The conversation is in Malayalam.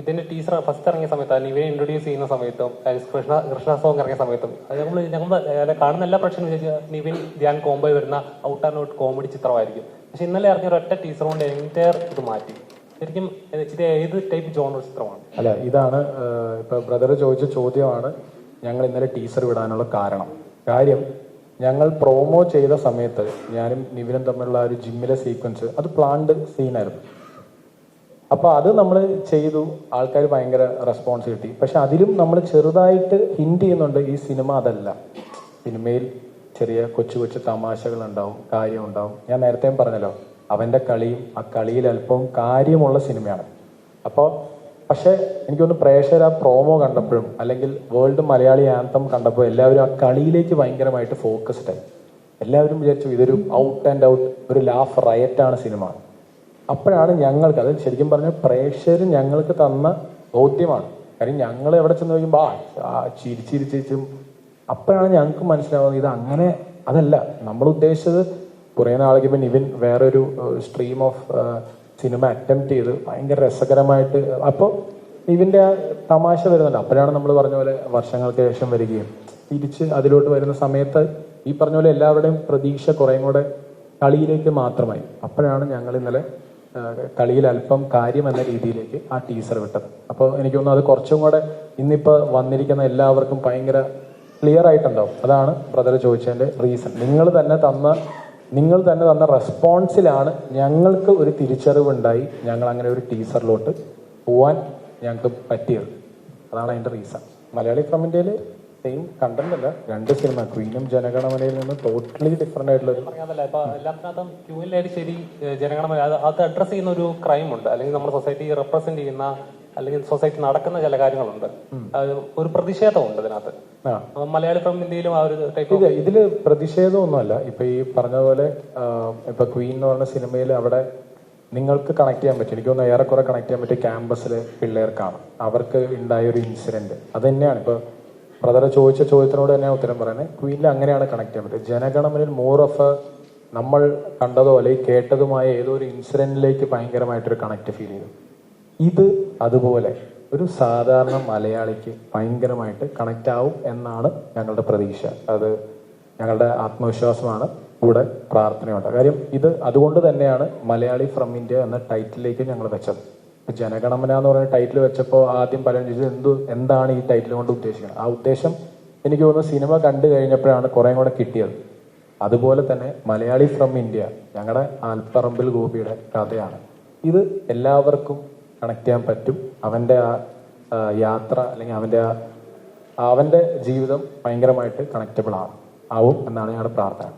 ഇതിന്റെ ടീച്ചർ ഫസ്റ്റ് ഇറങ്ങിയ സമയത്ത് അല്ലെങ്കിൽ ഇവരെ ഇൻട്രൊഡ്യൂസ് ചെയ്യുന്ന സമയത്തും കൃഷ്ണ കൃഷ്ണ സോങ് ഇറങ്ങിയ സമയത്തും നമ്മൾ ഞങ്ങൾ കാണുന്ന എല്ലാ പ്രശ്നം നിവിൻ ധ്യാൻ കോംബോ വരുന്ന ഔട്ട് ആൻഡ് ഔട്ട് കോമഡി ചിത്രമായിരിക്കും. പക്ഷെ ഇന്നലെ ഇറങ്ങിയ ഒരൊറ്റ ടീച്ചർ കൊണ്ട് എന്റയർ ഇത് മാറ്റി. ശരിക്കും ഇത് ഏത് ടൈപ്പ് ജോണർ ചിത്രമാണ്? അല്ല ഇതാണ് ഇപ്പൊ ബ്രദർ ചോദിച്ച ചോദ്യമാണ് ഞങ്ങൾ ഇന്നലെ ടീച്ചർ വിടാനുള്ള കാരണം. കാര്യം ഞങ്ങൾ പ്രോമോ ചെയ്ത സമയത്ത് ഞാനും നിവിനും തമ്മിലുള്ള ഒരു ജിമ്മിലെ സീക്വൻസ് അത് പ്ലാൻഡ് സീനായിരുന്നു അപ്പൊ അത് നമ്മൾ ചെയ്തു. ആൾക്കാർ ഭയങ്കര റെസ്പോൺസ് കിട്ടി. പക്ഷെ അതിലും നമ്മൾ ചെറുതായിട്ട് ഹിന്റ് ചെയ്യുന്നുണ്ട് ഈ സിനിമ അതല്ല. സിനിമയിൽ ചെറിയ കൊച്ചു കൊച്ചു തമാശകൾ ഉണ്ടാവും കാര്യം ഉണ്ടാവും ഞാൻ നേരത്തെയും പറഞ്ഞല്ലോ അവന്റെ കളിയും ആ കളിയിൽ അല്പവും കാര്യമുള്ള സിനിമയാണ്. അപ്പോൾ പക്ഷേ എനിക്കൊന്ന് പ്രേക്ഷകർ ആ പ്രോമോ കണ്ടപ്പോഴും അല്ലെങ്കിൽ വേൾഡ് മലയാളി ആന്തം കണ്ടപ്പോൾ എല്ലാവരും ആ കളിയിലേക്ക് ഭയങ്കരമായിട്ട് ഫോക്കസ്ഡായി എല്ലാവരും വിചാരിച്ചു ഇതൊരു ഔട്ട് ആൻഡ് ഔട്ട് ഒരു ലാഫ് റയറ്റാണ് സിനിമ. അപ്പോഴാണ് ഞങ്ങൾക്ക് അത് ശരിക്കും പറഞ്ഞാൽ പ്രേക്ഷകർ ഞങ്ങൾക്ക് തന്ന ബോധ്യമാണ്. കാര്യം ഞങ്ങൾ എവിടെ ചെന്ന് നോക്കുമ്പോൾ ആ ചിരിച്ചിരിച്ചിരിച്ചും ചിരിച്ചിരിച്ചും അപ്പോഴാണ് ഞങ്ങൾക്ക് മനസ്സിലാവുന്നത് ഇത് അങ്ങനെ അതല്ല. നമ്മൾ ഉദ്ദേശിച്ചത് കുറേ നാളേക്ക് ഇപ്പം ഇവൻ വേറൊരു സ്ട്രീം ഓഫ് സിനിമ അറ്റംപ്റ്റ് ചെയ്ത് ഭയങ്കര രസകരമായിട്ട് അപ്പോൾ ഇവന്റെ ആ തമാശ വരുന്നുണ്ട്. അപ്പോഴാണ് നമ്മൾ പറഞ്ഞ പോലെ വർഷങ്ങൾക്ക് ശേഷം വരികയും തിരിച്ച് അതിലോട്ട് വരുന്ന സമയത്ത് ഈ പറഞ്ഞ പോലെ എല്ലാവരുടെയും പ്രതീക്ഷ കുറേയും കൂടെ കളിയിലേക്ക് മാത്രമായി. അപ്പോഴാണ് ഞങ്ങൾ ഇന്നലെ കളിയിൽ അല്പം കാര്യം എന്ന രീതിയിലേക്ക് ആ ടീസർ വിട്ടത്. അപ്പോൾ എനിക്ക് തോന്നുന്നു അത് കുറച്ചും കൂടെ ഇന്നിപ്പോൾ വന്നിരിക്കുന്ന എല്ലാവർക്കും ഭയങ്കര ക്ലിയർ ആയിട്ടുണ്ടാവും. അതാണ് ബ്രദർ ചോദിച്ചതിന്റെ റീസൺ നിങ്ങൾ തന്നെ തന്ന നിങ്ങൾ തന്നെ തന്ന റെസ്പോൺസിലാണ് ഞങ്ങൾക്ക് ഒരു തിരിച്ചറിവുണ്ടായി ഞങ്ങൾ അങ്ങനെ ഒരു ടീസറിലോട്ട് പോവാൻ ഞങ്ങൾക്ക് പറ്റിയത്. അതാണ് അതിന്റെ റീസൺ മലയാളി ഇന്ത്യയിൽ സെയിം കണ്ടന്റ് അല്ല രണ്ട് സിനിമ ക്വീനും ജനഗണമനയിൽ നിന്ന് ടോട്ടലി ഡിഫറെന്റ് ആയിട്ടുള്ള എല്ലാത്തിനകത്തും ശരി ജനഗണമന അത് അഡ്രസ് ചെയ്യുന്ന ഒരു ക്രൈം ഉണ്ട്. അല്ലെങ്കിൽ നമ്മുടെ സൊസൈറ്റി റെപ്രസെന്റ് ചെയ്യുന്ന അല്ലെങ്കിൽ സൊസൈറ്റി നടക്കുന്ന ചില കാര്യങ്ങളുണ്ട്. ഒരു പ്രതിഷേധമുണ്ട് ഇതിനകത്ത് അപ്പൊ മലയാളി ഫ്രം ഇന്ത്യയിലും ആ ഒരു ടൈപ്പ് ഇത് ഇതിൽ പ്രതിഷേധമൊന്നുമല്ല. ഇപ്പൊ ഈ പറഞ്ഞ പോലെ ഇപ്പൊ ക്വീൻ എന്ന് പറഞ്ഞ സിനിമയിൽ അവിടെ നിങ്ങൾക്ക് കണക്ട് ചെയ്യാൻ പറ്റും. എനിക്ക് തോന്നുന്നു ഏറെക്കുറെ കണക്ട് ചെയ്യാൻ പറ്റിയ ക്യാമ്പസിലെ പിള്ളേർക്കാണ്. അവർക്ക് ഉണ്ടായ ഒരു ഇൻസിഡന്റ് അത് തന്നെയാണ്. ഇപ്പൊ ബ്രദർ ചോദിച്ച ചോദ്യത്തിനോട് തന്നെ ഉത്തരം പറയുന്നത്. ക്വീനിൽ അങ്ങനെയാണ് കണക്ട് ചെയ്യുന്നത് ജനഗണമനിൽ മോർ ഓഫ് നമ്മൾ കണ്ടതോ അല്ലെങ്കിൽ കേട്ടതുമായ ഏതോ ഒരു ഇൻസിഡന്റിലേക്ക് ഭയങ്കരമായിട്ടൊരു കണക്ട് ഫീൽ ചെയ്തു. ഇത് അതുപോലെ ഒരു സാധാരണ മലയാളിക്ക് ഭയങ്കരമായിട്ട് കണക്റ്റ് ആവും എന്നാണ് ഞങ്ങളുടെ പ്രതീക്ഷ. അത് ഞങ്ങളുടെ ആത്മവിശ്വാസമാണ്. കൂടെ പ്രാർത്ഥനയുണ്ട്. കാര്യം ഇത് അതുകൊണ്ട് തന്നെയാണ് മലയാളി ഫ്രം ഇന്ത്യ എന്ന ടൈറ്റിലേക്ക് ഞങ്ങൾ വെച്ചത്. ജനഗണമന എന്ന് പറയുന്ന ടൈറ്റിൽ വെച്ചപ്പോൾ ആദ്യം പലരും ചോദിച്ചത് എന്തു എന്താണ് ഈ ടൈറ്റിൽ കൊണ്ട് ഉദ്ദേശിക്കുന്നത്? ആ ഉദ്ദേശം എനിക്ക് തോന്നുന്നു സിനിമ കണ്ടു കഴിഞ്ഞപ്പോഴാണ് കുറേ കൂടെ കിട്ടിയത്. അതുപോലെ തന്നെ മലയാളി ഫ്രം ഇന്ത്യ ഞങ്ങളുടെ ആൽപ്പറമ്പിൽ ഗോപിയുടെ കഥയാണ്. ഇത് എല്ലാവർക്കും കണക്ട് ചെയ്യാൻ പറ്റും. അവന്റെ ആ യാത്ര അല്ലെങ്കിൽ അവന്റെ ആ അവന്റെ ജീവിതം ഭയങ്കരമായിട്ട് കണക്റ്റബിൾ ആവും എന്നാണ് ഞങ്ങളുടെ പ്രാർത്ഥന.